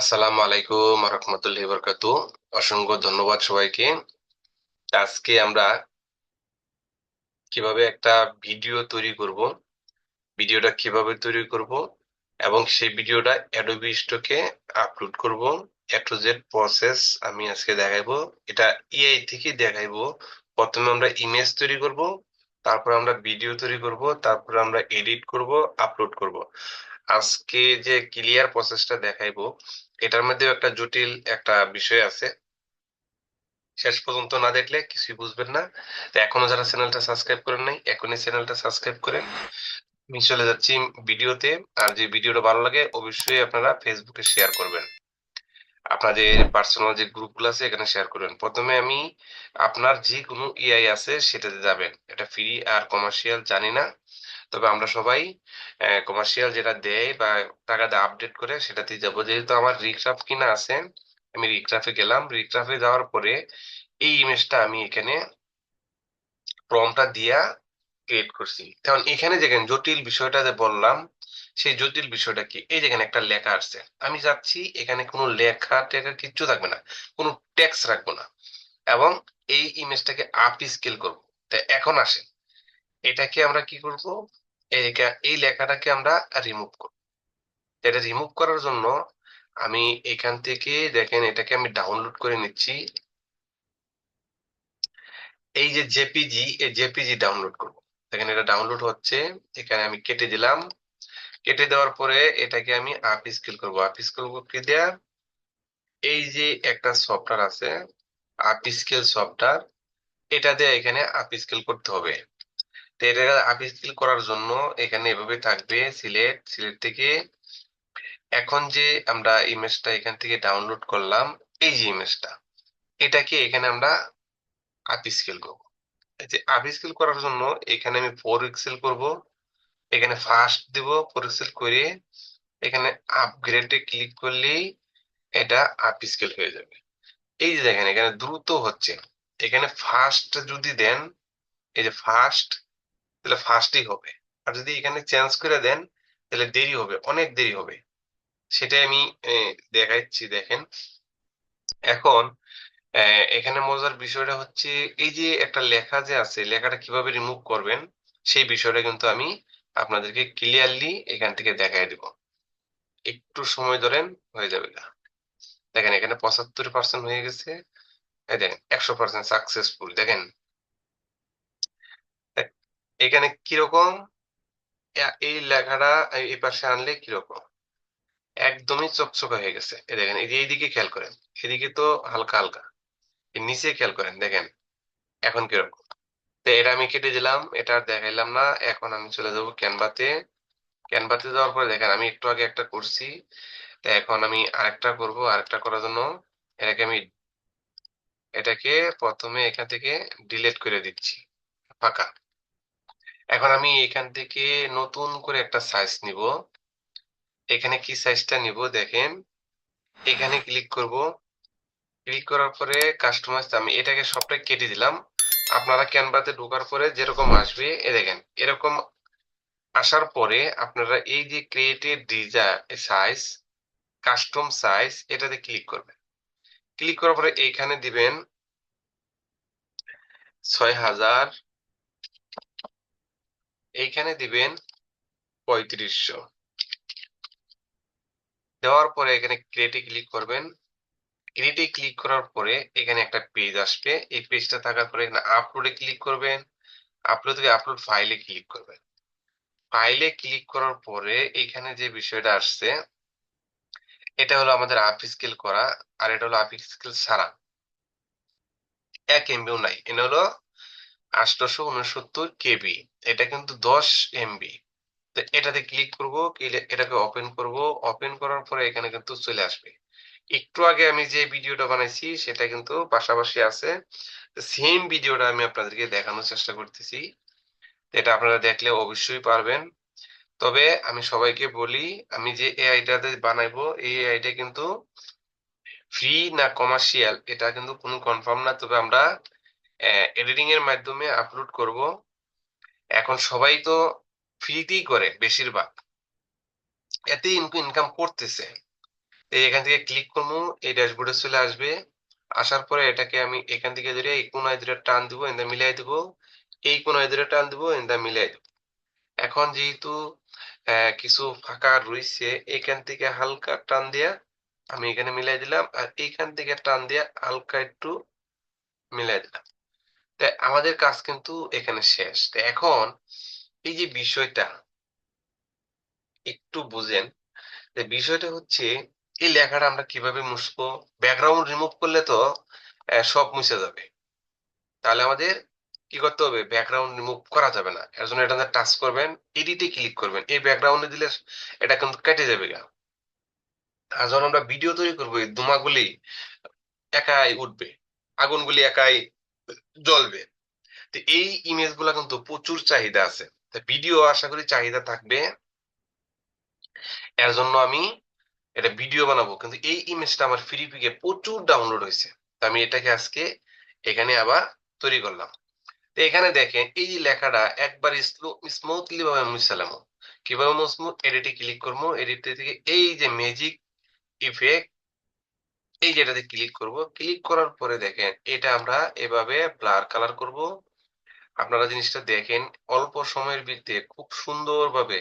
আসসালামু আলাইকুম রহমতুল্লাহি বরকাতু অসংখ্য ধন্যবাদ সবাইকে। আজকে আমরা কীভাবে একটা ভিডিও তৈরি করব, ভিডিওটা কীভাবে তৈরি করব এবং সেই ভিডিওটা অ্যাডোবি স্টকে আপলোড করব এ টু জেড প্রসেস আমি আজকে দেখাইবো। এটা এআই থেকে দেখাইবো। প্রথমে আমরা ইমেজ তৈরি করব, তারপর আমরা ভিডিও তৈরি করব, তারপর আমরা এডিট করব আপলোড করব। আজকে যে ক্লিয়ার প্রসেসটা দেখাইবো, এটার মধ্যেও একটা জটিল একটা বিষয় আছে। শেষ পর্যন্ত না দেখলে কিছুই বুঝবেন না। তো এখনও যারা চ্যানেলটা সাবস্ক্রাইব করেন নাই, এখনই চ্যানেলটা সাবস্ক্রাইব করেন। আমি চলে যাচ্ছি ভিডিওতে, আর যে ভিডিওটা ভালো লাগে, অবশ্যই আপনারা ফেসবুকে শেয়ার করবেন। আপনাদের পার্সোনাল যে গ্রুপগুলো আছে, এখানে শেয়ার করবেন। প্রথমে আমি আপনার যে কোনো এআই আছে, সেটাতে যাবেন। এটা ফ্রি আর কমার্শিয়াল জানি না। তবে আমরা সবাই কমার্শিয়াল যেটা দেয় বা টাকা দিয়ে আপডেট করে সেটাতেই যাব। যেহেতু আমার রিক্রাফ কিনা আছে, আমি রিক্রাফে গেলাম। রিক্রাফে যাওয়ার পরে এই ইমেজটা আমি এখানে প্রমটা দিয়া ক্রিয়েট করছি। কারণ এখানে যেখানে জটিল বিষয়টা যে বললাম, সেই জটিল বিষয়টা কি? এই যেখানে একটা লেখা আসছে আমি যাচ্ছি এখানে কোনো লেখা টেখা কিচ্ছু থাকবে না, কোনো ট্যাক্স রাখব না। এবং এই ইমেজটাকে আপ স্কেল করব। তা এখন আসেন, এটাকে আমরা কি করব? এই লেখাটাকে আমরা রিমুভ করব। এটা রিমুভ করার জন্য আমি এখান থেকে দেখেন এটাকে আমি ডাউনলোড করে নিচ্ছি। এই যে জেপিজি এই জেপিজি ডাউনলোড করব। দেখেন এটা ডাউনলোড হচ্ছে, এখানে আমি কেটে দিলাম। কেটে দেওয়ার পরে এটাকে আমি আপ স্কেল করব। আপ স্কেল কি দেয়া এই যে একটা সফটওয়্যার আছে আপ স্কেল সফটওয়্যার এটা দিয়ে এখানে আপ স্কেল করতে হবে। তো এটা করার জন্য এখানে এভাবে থাকবে সিলেট সিলেট থেকে এখন যে আমরা ইমেজটা এখান থেকে ডাউনলোড করলাম, এই যে ইমেজটা এটাকে এখানে আমরা আপ স্কেল করব যে আপস্কেল করার জন্য এখানে আমি ফোর এক্সেল করব, এখানে ফার্স্ট দিব ফোর এক্সেল করে, এখানে আপগ্রেডে ক্লিক করলেই এটা আপ স্কেল হয়ে যাবে। এই যে দেখেন এখানে দ্রুত হচ্ছে, এখানে ফার্স্ট যদি দেন, এই যে ফার্স্ট তাহলে ফার্স্টই হবে। আর যদি এখানে চেঞ্জ করে দেন, তাহলে দেরি হবে, অনেক দেরি হবে। সেটাই আমি দেখাচ্ছি, দেখেন। এখন এখানে মজার বিষয়টা হচ্ছে, এই যে একটা লেখা যে আছে, লেখাটা কীভাবে রিমুভ করবেন, সেই বিষয়টা কিন্তু আমি আপনাদেরকে ক্লিয়ারলি এখান থেকে দেখাই দিব। একটু সময় ধরেন, হয়ে যাবে না দেখেন, এখানে পঁচাত্তর পার্সেন্ট হয়ে গেছে। দেখেন, একশো পার্সেন্ট সাকসেসফুল দেখেন এখানে কীরকম? এই লেখাটা এই পাশে আনলে কীরকম? একদমই চকচকা হয়ে গেছে। দেখেন এইদিকে খেয়াল করেন। এদিকে তো হালকা হালকা। নিচে খেয়াল করেন, দেখেন, এখন কীরকম? তো এটা আমি কেটে দিলাম, এটা আর দেখাইলাম না। এখন আমি চলে যাব ক্যানভাতে ক্যানভাতে যাওয়ার পরে দেখেন, আমি একটু আগে একটা করছি। তো এখন আমি আরেকটা করব, আরেকটা করার জন্য। এটাকে আমি, এটাকে প্রথমে এখান থেকে ডিলিট করে দিচ্ছি। ফাঁকা। এখন আমি এখান থেকে নতুন করে একটা সাইজ নিব। এখানে কি সাইজটা নিব দেখেন। এখানে ক্লিক করব। ক্লিক করার পরে কাস্টমাইজ আমি এটাকে সবটাই কেটে দিলাম। আপনারা ক্যানভাতে ঢোকার পরে যেরকম আসবে এ দেখেন, এরকম আসার পরে আপনারা এই যে ক্রিয়েটেড ডিজা সাইজ কাস্টম সাইজ এটাতে ক্লিক করবেন। ক্লিক করার পরে এইখানে দিবেন ছয় হাজার এইখানে দিবেন পঁয়ত্রিশশো। দেওয়ার পরে এখানে ক্রিয়েটে ক্লিক করবেন। ক্রিয়েটে ক্লিক করার পরে এখানে একটা পেজ আসবে। এই পেজটা থাকার পরে এখানে আপলোডে ক্লিক করবেন। আপলোড থেকে আপলোড ফাইলে ক্লিক করবেন। ফাইলে ক্লিক করার পরে এখানে যে বিষয়টা আসছে, এটা হলো আমাদের আপ স্কেল করা, আর এটা হলো আপ স্কেল ছাড়া। এক এমবিও নাই। এটা হলো আটশোশো উনসত্তর কেবি। এটা কিন্তু দশ এমবি। তো এটাতে ক্লিক করব এটাকে ওপেন করব। ওপেন করার পরে এখানে কিন্তু চলে আসবে। একটু আগে আমি যে ভিডিওটা বানাইছি, সেটা কিন্তু পাশাপাশি আছে। সেম ভিডিওটা আমি আপনাদেরকে দেখানোর চেষ্টা করতেছি। এটা আপনারা দেখলে অবশ্যই পারবেন। তবে আমি সবাইকে বলি, আমি যে এআইটাতে বানাইবো, এই এআইটা কিন্তু ফ্রি না কমার্শিয়াল এটা কিন্তু কোনো কনফার্ম না। তবে আমরা এডিটিং এর মাধ্যমে আপলোড করব। এখন সবাই তো ফ্রিতেই করে বেশিরভাগ। এতে ইনকাম করতেছে। এখান থেকে ক্লিক করব, এই ড্যাশবোর্ডে চলে আসবে। আসার পরে এটাকে আমি এখান থেকে ধরে এই কোনায় ধরে টান দিব এন্দা মিলাই দিব। এই কোনায় ধরে টান দিব এন্দা মিলাই দিব। এখন যেহেতু কিছু ফাঁকা রয়েছে, এখান থেকে হালকা টান দিয়া আমি এখানে মিলাই দিলাম। আর এইখান থেকে টান দিয়া হালকা একটু মিলাই দিলাম। আমাদের কাজ কিন্তু এখানে শেষ। এখন এই যে বিষয়টা, একটু বুঝেন। যে বিষয়টা হচ্ছে, এই লেখাটা আমরা কীভাবে মুছবো? ব্যাকগ্রাউন্ড রিমুভ করলে তো সব মুছে যাবে। তাহলে আমাদের কি করতে হবে? ব্যাকগ্রাউন্ড রিমুভ করা যাবে না। এর জন্য এটা টাচ করবেন, এডিটে ক্লিক করবেন। এই ব্যাকগ্রাউন্ডে দিলে এটা কিন্তু কেটে যাবে গা। আর যখন আমরা ভিডিও তৈরি করব, এই ধোঁয়াগুলি একাই উঠবে। আগুনগুলি একাই জ্বলবে। তো এই ইমেজগুলা কিন্তু প্রচুর চাহিদা আছে। ভিডিও আশা করি চাহিদা থাকবে। এর জন্য আমি এটা ভিডিও বানাবো। কিন্তু এই ইমেজটা আমার ফ্রি পিকে প্রচুর ডাউনলোড হয়েছে। তো আমি এটাকে আজকে এখানে আবার তৈরি করলাম। তো এখানে দেখেন, এই লেখাটা একবার স্মুথলি ভাবে মুছালাম কীভাবে স্মুথ এডিটে ক্লিক করব। এডিট থেকে এই যে ম্যাজিক ইফেক্ট এই যেটাতে ক্লিক করব ক্লিক করার পরে দেখেন, এটা আমরা এভাবে ব্লার কালার করব। আপনারা জিনিসটা দেখেন, অল্প সময়ের ভিত্তিতে খুব সুন্দরভাবে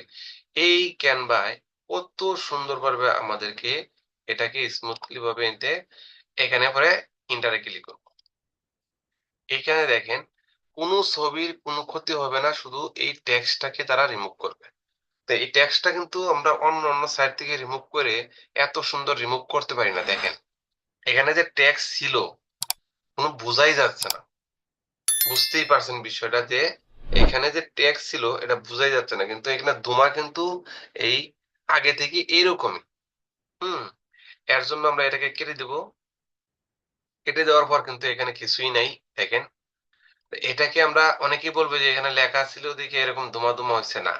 এই ক্যানভায় কত সুন্দরভাবে আমাদেরকে এটাকে স্মুথলি ভাবে এনতে এখানে পরে ইন্টারে ক্লিক করব। এখানে দেখেন, কোনো ছবির কোনো ক্ষতি হবে না, শুধু এই টেক্সটটাকে তারা রিমুভ করবে। তো এই টেক্সটটা কিন্তু আমরা অন্য অন্য সাইট থেকে রিমুভ করে এত সুন্দর রিমুভ করতে পারি না, দেখেন। এখানে যে ট্যাক্স ছিল, কোনো বোঝাই যাচ্ছে না। বুঝতেই পারছেন বিষয়টা যে, এখানে যে ট্যাক্স ছিল, এটা বোঝাই যাচ্ছে না। কিন্তু এখানে ধোঁয়া কিন্তু এই আগে থেকে এইরকমই। হুম, এর জন্য আমরা এটাকে কেটে দেব। কেটে দেওয়ার পর কিন্তু এখানে কিছুই নাই, দেখেন। এটাকে আমরা, অনেকেই বলব যে এখানে লেখা ছিল দেখে এরকম ধোঁয়া ধোঁয়া হচ্ছে না।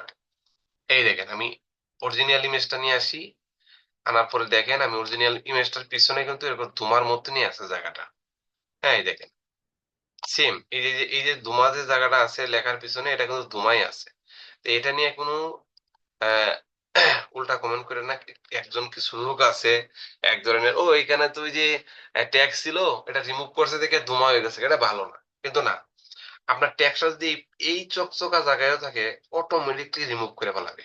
এই দেখেন, আমি অরিজিনাল ইমেজটা নিয়ে আসি। আনার পরে দেখেন আমি অরিজিনাল ইমেজটার পিছনে কিন্তু এরকম ধোঁয়ার মতনই আছে জায়গাটা। হ্যাঁ এই দেখেন। সেম এই যে এই যে ধুমা যে জায়গাটা আছে লেখার পিছনে, এটা কিন্তু ধুমাই আছে। তো এটা নিয়ে কোনো উল্টা কমেন্ট করে না, একজন কিছু লোক আছে, এক ধরনের, ও এখানে তুই যে ট্যাক্স ছিল, এটা রিমুভ করছে দেখে ধুমা হয়ে গেছে, এটা ভালো না। কিন্তু না আপনার ট্যাক্সটা যদি এই চকচকা জায়গায় থাকে অটোমেটিকলি রিমুভ করে ফেলাবে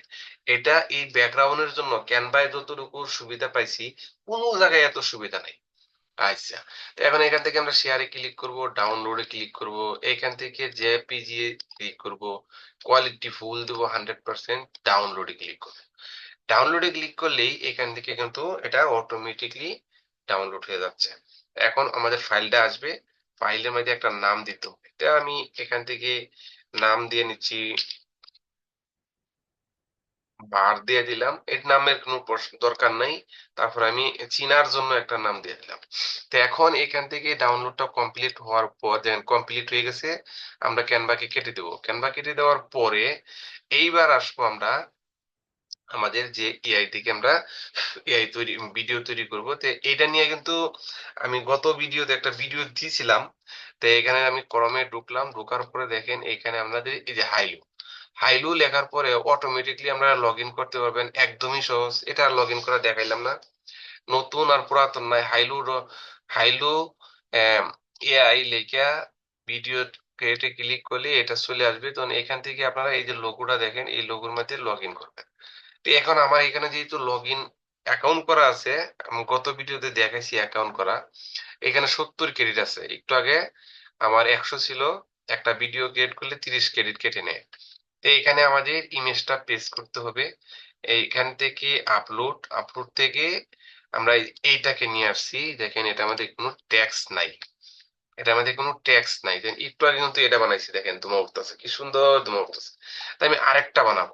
এটা এই ব্যাকগ্রাউন্ডের জন্য ক্যানভায় যতটুকু সুবিধা পাইছি, কোনো জায়গায় এত সুবিধা নাই। আচ্ছা তো এখন এখান থেকে আমরা শেয়ারে ক্লিক করব ডাউনলোডে ক্লিক করব, এখান থেকে জেপিজি ক্লিক করব কোয়ালিটি ফুল দেব হান্ড্রেড পার্সেন্ট ডাউনলোডে ক্লিক করব। ডাউনলোডে ক্লিক করলেই এখান থেকে কিন্তু এটা অটোমেটিকলি ডাউনলোড হয়ে যাচ্ছে। এখন আমাদের ফাইলটা আসবে ফাইলের মধ্যে একটা নাম দিতে হবে। এটা আমি এখান থেকে নাম দিয়ে নিচ্ছি। বার দিয়ে দিলাম। এর নামের কোনো দরকার নাই। তারপর আমি চিনার জন্য একটা নাম দিয়ে দিলাম। তো এখন এখান থেকে ডাউনলোডটা কমপ্লিট হওয়ার পর দেন কমপ্লিট হয়ে গেছে, আমরা ক্যানভাকে কেটে দেবো। ক্যানভা কেটে দেওয়ার পরে এইবার আসব আমরা আমাদের যে এআই থেকে আমরা এআই তৈরি ভিডিও তৈরি করব। তো এটা নিয়ে কিন্তু আমি গত ভিডিওতে একটা ভিডিও দিয়েছিলাম তো এখানে আমি ক্রমে ঢুকলাম, ঢোকার পরে দেখেন এখানে আমাদের এই যে হাইলু হাইলু লেখার পরে অটোমেটিকলি আমরা লগ ইন করতে পারবেন, একদমই সহজ। এটা লগ ইন করা দেখাইলাম না। নতুন আর পুরাতন নাই হাইলু হাইলু এআই লেখা ভিডিও ক্রিয়েটে ক্লিক করলে এটা চলে আসবে। তখন এখান থেকে আপনারা এই যে লোগোটা দেখেন, এই লোগোর মধ্যে লগ ইন করবেন। তো এখন আমার এখানে যেহেতু লগ ইন অ্যাকাউন্ট করা আছে গত ভিডিওতে দেখাইছি অ্যাকাউন্ট করা। এখানে সত্তর ক্রেডিট আছে। একটু আগে আমার একশো ছিল, একটা ভিডিও ক্রিয়েট করলে তিরিশ ক্রেডিট কেটে নেয়। তো এখানে আমাদের ইমেজটা পেস্ট করতে হবে। এইখান থেকে আপলোড আপলোড থেকে আমরা এইটাকে নিয়ে আসছি। দেখেন, এটা আমাদের কোনো ট্যাক্স নাই। এটা আমাদের কোনো ট্যাক্স নাই। দেন একটু আগে কিন্তু এটা বানাইছি, দেখেন ধুমা উঠতেছে কি সুন্দর ধুমা উঠতেছে তাই আমি আরেকটা বানাবো।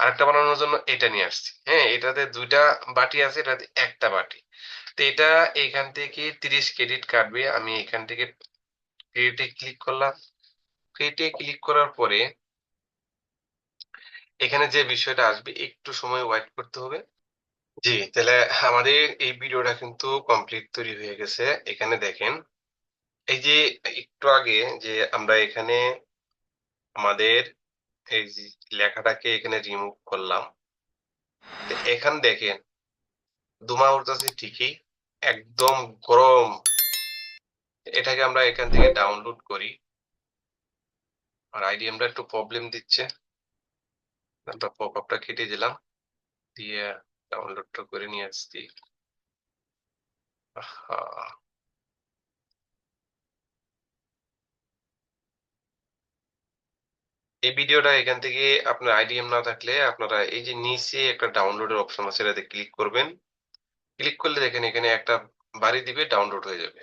আরেকটা বানানোর জন্য এটা নিয়ে আসছি। হ্যাঁ এটাতে দুইটা বাটি আছে, এটাতে একটা বাটি। এটা এখান থেকে তিরিশ ক্রেডিট কাটবে। আমি এখান থেকে ক্রেডিটে ক্লিক করলাম। ক্রেডিটে ক্লিক করার পরে এখানে যে বিষয়টা আসবে, একটু সময় ওয়েট করতে হবে। জি, তাহলে আমাদের এই ভিডিওটা কিন্তু কমপ্লিট তৈরি হয়ে গেছে। এখানে দেখেন, এই যে একটু আগে যে আমরা এখানে আমাদের এই লেখাটাকে এখানে রিমুভ করলাম। এখানে দেখেন ধোঁয়া উঠতেছে ঠিকই। একদম গরম। এটাকে আমরা এখান থেকে ডাউনলোড করি। আর আইডিএমটা একটু প্রবলেম দিচ্ছে। আমরা পপ আপটা কেটে দিলাম। দিয়ে ডাউনলোডটা করে নিয়ে আসছি। এই ভিডিওটা এখান থেকে আপনার আইডিএম না থাকলে আপনারা এই যে নিচে একটা ডাউনলোডের অপশন আছে, এটাতে ক্লিক করবেন। ক্লিক করলে দেখেন এখানে একটা বাড়ি দিবে ডাউনলোড হয়ে যাবে।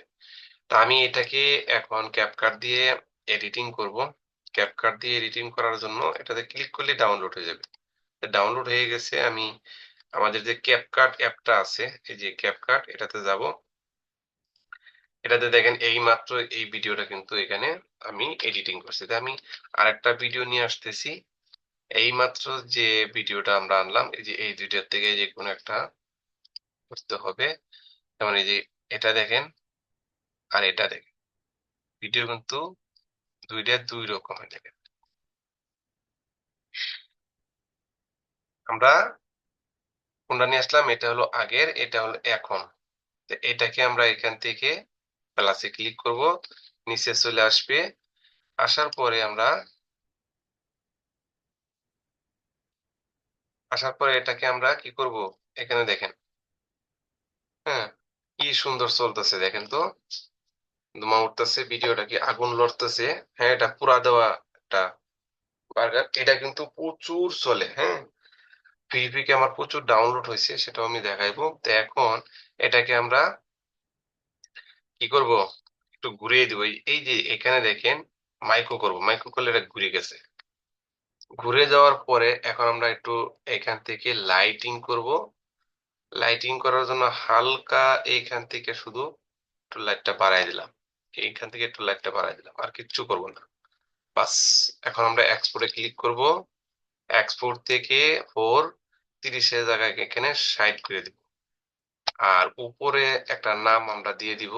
তা আমি এটাকে এখন ক্যাপকাট দিয়ে এডিটিং করব। ক্যাপকাট দিয়ে এডিটিং করার জন্য এটাতে ক্লিক করলে ডাউনলোড হয়ে যাবে। ডাউনলোড হয়ে গেছে, আমি আমাদের যে ক্যাপকাট অ্যাপটা আছে, এই যে ক্যাপকাট এটাতে যাব। এটাতে দেখেন এই মাত্র এই ভিডিওটা কিন্তু এখানে আমি এডিটিং করছি। আমি আরেকটা ভিডিও নিয়ে আসতেছি। এই মাত্র যে ভিডিওটা আমরা আনলাম, এই যে এই দুইটার থেকে যে কোনো একটা করতে হবে। যেমন এই যে এটা দেখেন আর এটা দেখেন। ভিডিও কিন্তু দুইটা দুই রকম হয়ে দেখেন। আমরা কোনটা নিয়ে আসলাম? এটা হলো আগের, এটা হলো এখন। এটাকে আমরা এখান থেকে প্লাসে ক্লিক করব, নিচে চলে আসবে। আসার পরে আমরা আসার পরে এটাকে আমরা কি করব? এখানে দেখেন। হ্যাঁ কি সুন্দর চলতেছে দেখেন তো। ধোঁয়া উঠতেছে, ভিডিওটা কি আগুন লড়তেছে। হ্যাঁ এটা পুরা দেওয়া একটা বার্গার এটা কিন্তু প্রচুর চলে হ্যাঁ। ফিলিপিকে আমার প্রচুর ডাউনলোড হয়েছে, সেটাও আমি দেখাইবো। তো এখন এটাকে আমরা কি করব? একটু ঘুরিয়ে দিব। এই যে এখানে দেখেন মাইক্রো করব। মাইক্রো করলে এটা ঘুরে গেছে। ঘুরে যাওয়ার পরে এখন আমরা একটু এখান থেকে লাইটিং করব। লাইটিং করার জন্য হালকা এইখান থেকে শুধু একটু লাইটটা বাড়াই দিলাম। এইখান থেকে একটু লাইটটা বাড়াই দিলাম, আর কিচ্ছু করব না। বাস, এখন আমরা এক্সপোর্টে ক্লিক করব। এক্সপোর্ট থেকে ফোর তিরিশের জায়গায় এখানে সাইড করে দিব। আর উপরে একটা নাম আমরা দিয়ে দিব।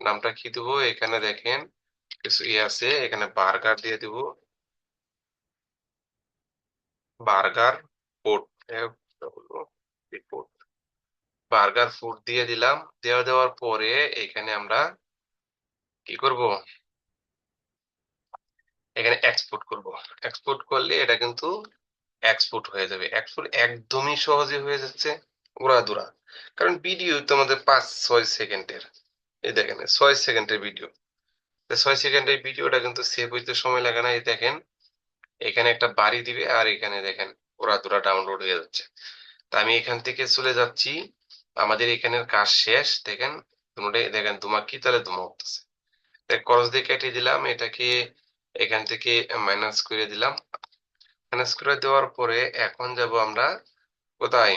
নামটা কি দিব? এখানে দেখেন কিছু ইয়ে আছে, এখানে বার্গার দিয়ে দিব। বার্গার বার্গার ফুড দিয়ে দিলাম। দেওয়া দেওয়ার পরে এখানে আমরা কি করব? এখানে এক্সপোর্ট করব। এক্সপোর্ট করলে এটা কিন্তু এক্সপোর্ট হয়ে যাবে। এক্সপোর্ট একদমই সহজে হয়ে যাচ্ছে উড়াদুরা কারণ ভিডিও তো আমাদের পাঁচ, ছয় সেকেন্ডের। এই দেখেন, ছয় সেকেন্ডের ভিডিও ছয় সেকেন্ডের ভিডিওটা কিন্তু সেভ হইতে সময় লাগে না। এই দেখেন, এখানে একটা বাড়ি দিবে আর এখানে দেখেন উড়াদুরা ডাউনলোড হয়ে যাচ্ছে। তা আমি এখান থেকে চলে যাচ্ছি। আমাদের এখানের কাজ শেষ। দেখেন দেখেন ধুমা কি? তাহলে ধুমা উঠতেছে। দিয়ে কেটে দিলাম। এটাকে এখান থেকে মাইনাস করে দিলাম। মাইনাস করে দেওয়ার পরে এখন যাব আমরা কোথায়?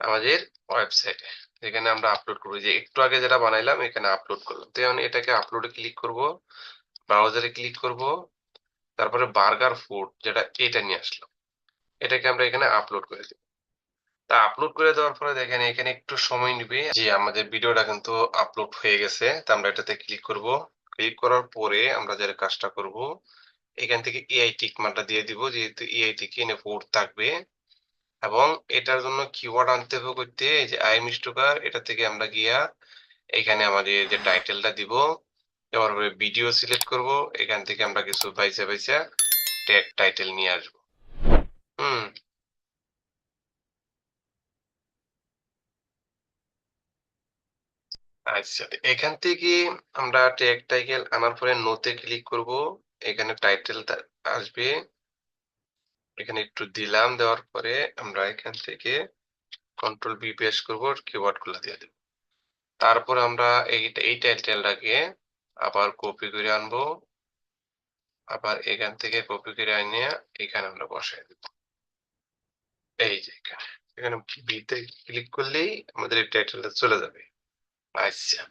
আমাদের ওয়েবসাইটে এখানে আমরা আপলোড করব। যে একটু আগে যেটা বানাইলাম, এখানে আপলোড করলাম। তো এখন এটাকে আপলোডে ক্লিক করব ব্রাউজারে ক্লিক করব, তারপরে বার্গার ফুড যেটা এটা নিয়ে আসলাম। এটাকে আমরা এখানে আপলোড করে দিব। তা আপলোড করে দেওয়ার পরে দেখেন, এখানে একটু সময় নিবে। যে আমাদের ভিডিওটা কিন্তু আপলোড হয়ে গেছে, তা আমরা এটাতে ক্লিক করব। ক্লিক করার পরে আমরা যে কাজটা করব, এখান থেকে এআই টিক মার্কটা দিয়ে দিব, যেহেতু এআই টিক এনে পোর্ট থাকবে। এবং এটার জন্য কিওয়ার্ড আনতে হবে করতে যে আই মিস্টুকার এটা থেকে আমরা গিয়া এখানে আমাদের যে টাইটেলটা দিব। পরে ভিডিও সিলেক্ট করব, এখান থেকে আমরা কিছু বাইসা বাইসা ট্যাগ টাইটেল নিয়ে আসব। হুম আচ্ছা এখান থেকে আমরা ট্যাগ টাইটেল আনার পরে নোতে ক্লিক করব। এখানে টাইটেল আসবে। এখানে একটু দিলাম, দেওয়ার পরে আমরা এখান থেকে কন্ট্রোল বি করব কিওয়ার্ডগুলো দিয়ে দেব। তারপর আমরা এই এই টাইটেলটাকে আবার কপি করে আনব। আবার এখান থেকে কপি করে আনিয়ে এখানে আমরা বসাই দেব। এই যে এখানে বিতে ক্লিক করলেই আমাদের এই টাইটেলটা চলে যাবে। আচ্ছা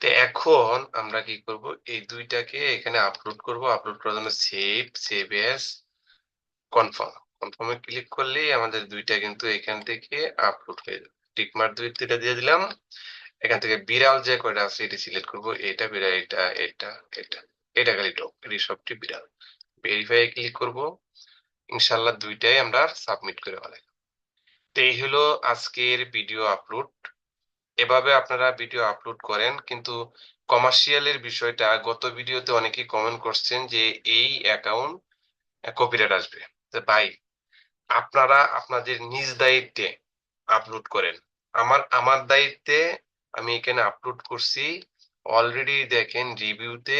তো এখন আমরা কি করব? এই দুইটাকে এখানে আপলোড করব। আপলোড করার জন্য সেভ সেভ এস কনফার্ম কনফার্মে ক্লিক করলেই আমাদের দুইটা কিন্তু এখান থেকে আপলোড হয়ে যাবে। টিকমার্ক দুই দুইটা দিয়ে দিলাম। এখান থেকে বিড়াল যে কয়টা আছে এটি সিলেক্ট করব। এটা বিড়াল, এটা এটা এটা। এটা খালি টপ এটি সবটি বিড়াল। ভেরিফাই ক্লিক করব। ইনশাল্লাহ দুইটাই আমরা সাবমিট করে ফেলাই। এই হলো আজকের ভিডিও আপলোড এভাবে আপনারা ভিডিও আপলোড করেন, কিন্তু কমার্শিয়ালের বিষয়টা, গত ভিডিওতে অনেকেই কমেন্ট করছেন যে এই অ্যাকাউন্ট কপিরাইট আসবে। ভাই, আপনারা আপনাদের নিজ দায়িত্বে আপলোড করেন। আমার আমার দায়িত্বে আমি এখানে আপলোড করছি। অলরেডি দেখেন রিভিউতে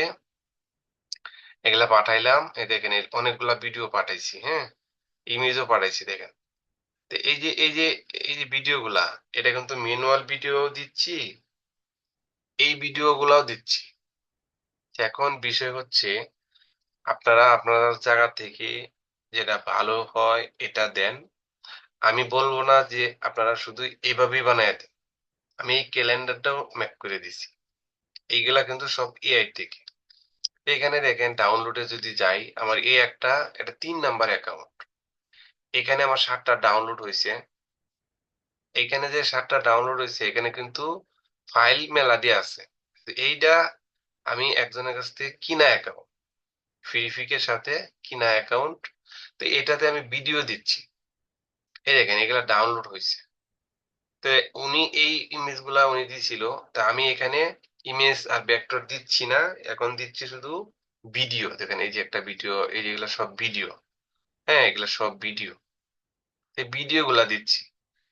এগুলা পাঠাইলাম। দেখেন অনেকগুলা ভিডিও পাঠাইছি হ্যাঁ? ইমেজও পাঠাইছি, দেখেন। এই যে এই যে এই যে ভিডিওগুলা এটা কিন্তু ম্যানুয়াল ভিডিও দিচ্ছি, এই ভিডিও গুলাও দিচ্ছি। এখন বিষয় হচ্ছে, আপনারা আপনার জায়গা থেকে যেটা ভালো হয় এটা দেন। আমি বলব না যে আপনারা শুধু এইভাবেই বানায় দেন। আমি এই ক্যালেন্ডারটাও ম্যাপ করে দিছি। এইগুলা কিন্তু সব এআই থেকে। এখানে দেখেন ডাউনলোডে যদি যাই, আমার এই একটা, এটা তিন নাম্বার অ্যাকাউন্ট এখানে আমার সাতটা ডাউনলোড হয়েছে। এখানে যে সাতটা ডাউনলোড হয়েছে, এখানে কিন্তু ফাইল মেলা দিয়ে আছে। এইটা আমি একজনের কাছ থেকে কিনা অ্যাকাউন্ট ফিরিফিকের সাথে কিনা অ্যাকাউন্ট তো এটাতে আমি ভিডিও দিচ্ছি। এই দেখেন, এগুলা ডাউনলোড হয়েছে। তো উনি এই ইমেজগুলা উনি দিছিল, তা আমি এখানে ইমেজ আর ভেক্টর দিচ্ছি না, এখন দিচ্ছি শুধু ভিডিও দেখেন, এই যে একটা ভিডিও এই যেগুলো সব ভিডিও হ্যাঁ এগুলো সব ভিডিও এই ভিডিও গুলা দিচ্ছি।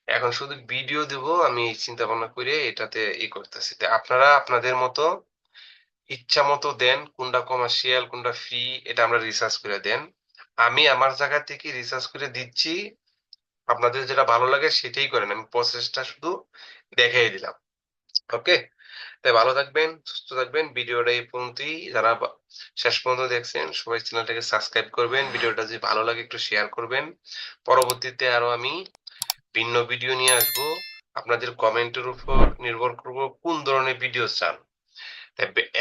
এখন শুধু ভিডিও দেব, আমি চিন্তা ভাবনা করে এটাতে ই করতেছি। আপনারা আপনাদের মতো ইচ্ছা মতো দেন, কোনটা কমার্শিয়াল কোনটা ফ্রি এটা আমরা রিসার্চ করে দেন। আমি আমার জায়গা থেকে রিসার্চ করে দিচ্ছি। আপনাদের যেটা ভালো লাগে সেটাই করেন। আমি প্রসেসটা শুধু দেখাই দিলাম। ওকে তাই ভালো থাকবেন, সুস্থ থাকবেন। ভিডিওটা এই পর্যন্তই। যারা শেষ পর্যন্ত দেখছেন, সবাই চ্যানেলটাকে সাবস্ক্রাইব করবেন। ভিডিওটা যদি ভালো লাগে, একটু শেয়ার করবেন। পরবর্তীতে আরও আমি ভিন্ন ভিডিও নিয়ে আসব। আপনাদের কমেন্টের উপর নির্ভর করব কোন ধরনের ভিডিও চান।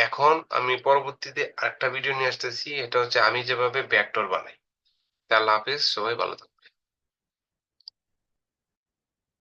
এখন আমি পরবর্তীতে আরেকটা ভিডিও নিয়ে আসতেছি। এটা হচ্ছে আমি যেভাবে ব্যাকটর বানাই। আল্লাহ হাফেজ, সবাই ভালো থাকবেন